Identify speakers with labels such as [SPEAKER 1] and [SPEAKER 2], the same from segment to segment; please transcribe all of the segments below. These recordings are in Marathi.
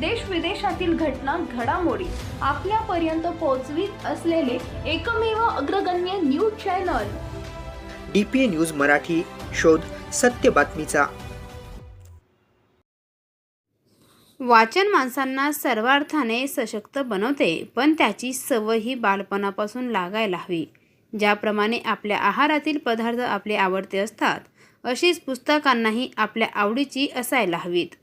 [SPEAKER 1] देश विदेशातील घटना घडामोडी आपल्यापर्यंत पोहोचवीत असलेले एकमेव अग्रगण्य news channel.
[SPEAKER 2] D P A news Marathi शोध सत्य बातमीचा.
[SPEAKER 3] वाचन माणसांना सर्वार्थाने सशक्त बनवते पण त्याची सवय ही बालपणापासून लागायला हवी. ज्याप्रमाणे आपल्या आहारातील पदार्थ आपले आवडते असतात अशीच पुस्तकांनाही आपल्या आवडीची असायला हवीत.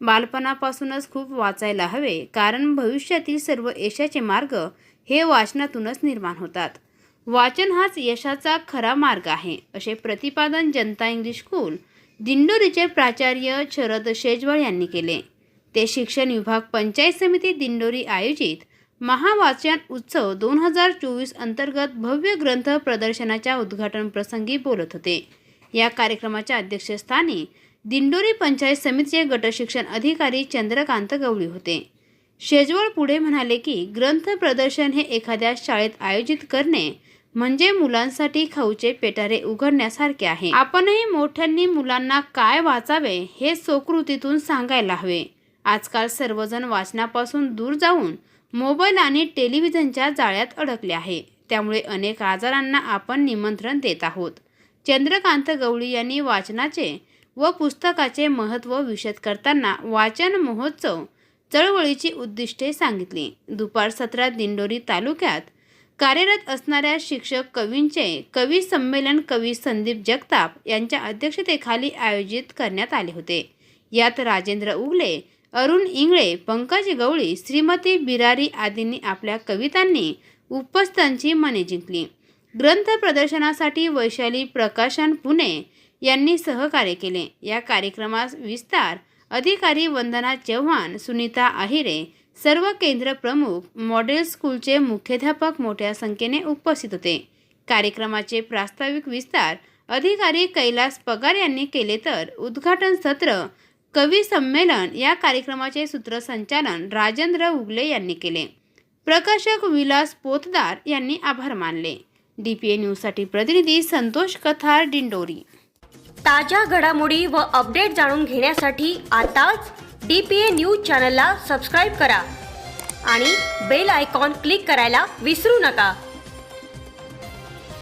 [SPEAKER 3] बालपणापासूनच खूप वाचायला हवे कारण भविष्यातील सर्व यशाचे मार्ग हे वाचनातूनच निर्माण होतात. वाचन हाच यशाचा खरा मार्ग आहे असे प्रतिपादन जनता इंग्लिश स्कूल दिंडोरीचे प्राचार्य शरद शेजवळ यांनी केले. ते शिक्षण विभाग पंचायत समिती दिंडोरी आयोजित महावाचन उत्सव दोन हजार चोवीस अंतर्गत भव्य ग्रंथ प्रदर्शनाच्या उद्घाटन प्रसंगी बोलत होते. या कार्यक्रमाच्या अध्यक्षस्थानी दिंडोरी पंचायत समितीचे गटशिक्षण अधिकारी चंद्रकांत गवळी होते. शेजवळ पुढे म्हणाले की ग्रंथ प्रदर्शन हे एखाद्या शाळेत आयोजित करणे म्हणजे मुलांसाठी खाऊचे पेटारे उघडण्यासारखे आहे. आपणही मोठ्यांनी मुलांना काय वाचावे हे सोकृतीतून सांगायला हवे. आजकाल सर्वजण वाचनापासून दूर जाऊन मोबाईल आणि टेलिव्हिजनच्या जाळ्यात अडकले आहे. त्यामुळे अनेक आजारांना आपण निमंत्रण देत आहोत. चंद्रकांत गवळी यांनी वाचनाचे व पुस्तकाचे महत्त्व विशद करताना वाचन महोत्सव चळवळीची उद्दिष्टे सांगितली. दुपार सत्रात दिंडोरी तालुक्यात कार्यरत असणाऱ्या शिक्षक कवींचे कवी संमेलन कवी संदीप जगताप यांच्या अध्यक्षतेखाली आयोजित करण्यात आले होते. यात राजेंद्र उगले अरुण इंगळे पंकज गवळी श्रीमती बिरारी आदींनी आपल्या कवितांनी उपस्थांची मने जिंकली. ग्रंथ प्रदर्शनासाठी वैशाली प्रकाशन पुणे यांनी सहकार्य केले. या कार्यक्रमास विस्तार अधिकारी वंदना चव्हाण सुनीता आहिरे सर्व केंद्र प्रमुख मॉडेल स्कूलचे मुख्याध्यापक मोठ्या संख्येने उपस्थित होते. कार्यक्रमाचे प्रास्ताविक विस्तार अधिकारी कैलास पगार यांनी केले तर उद्घाटन सत्र कवी संमेलन या कार्यक्रमाचे सूत्रसंचालन राजेंद्र उगले यांनी केले. प्रकाशक विलास पोतदार यांनी आभार मानले. डी पी ए न्यूजसाठी प्रतिनिधी संतोष कथार दिंडोरी
[SPEAKER 4] ताज्या घडामोडी व अपडेट जाणून घेण्यासाठी आताच डी पी ए न्यूज चॅनलला सबस्क्राईब करा आणि बेल आयकॉन क्लिक करायला विसरू नका.